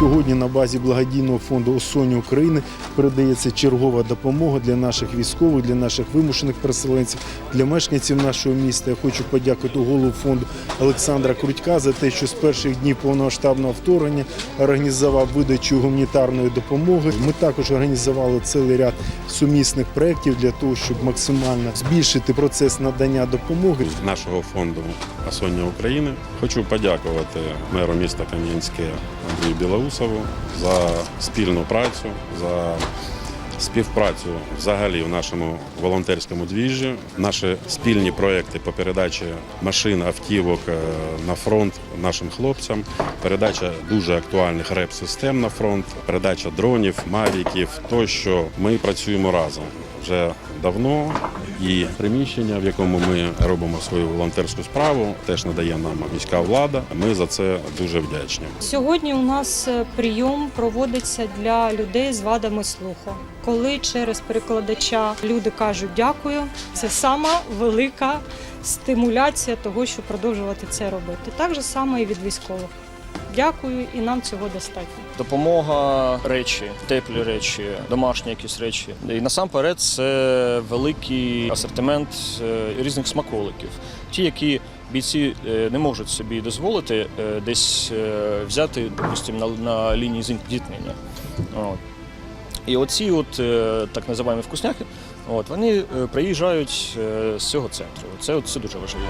Сьогодні на базі благодійного фонду «Осоні України передається чергова допомога для наших військових, для наших вимушених переселенців, для мешканців нашого міста. Я хочу подякувати голову фонду Олександра Крутька за те, що з перших днів повномасштабного вторгнення організував видачу гуманітарної допомоги. Ми також організували цілий ряд сумісних проєктів для того, щоб максимально збільшити процес надання допомоги. нашого фонду Осоння України. Хочу подякувати меру міста Кам'янське Андрію Білоусову за спільну працю, за співпрацю взагалі в нашому волонтерському двіжі. Наші спільні проекти по передачі машин, автівок е, на фронт нашим хлопцям, передача дуже актуальних реп-систем на фронт, передача дронів, мавіків, тощо ми працюємо разом вже давно. І приміщення, в якому ми робимо свою волонтерську справу, теж надає нам міська влада. Ми за це дуже вдячні. Сьогодні у нас е, прийом проводиться для людей з вадами слуху. Коли через перекладача люди кажуть дякую, це сама велика стимуляція того, щоб продовжувати це робити. Так же само і від військових. Дякую, і нам цього достатньо. Допомога речі, теплі речі, домашні якісь речі. І насамперед це великий асортимент е, різних смаколиків. Ті, які бійці е, не можуть собі дозволити е, десь взяти, допустимо, на, на лінії зіткнення. І оці от, так називаємо вкусняхи, от, вони приїжджають з цього центру. Це, це дуже важливо.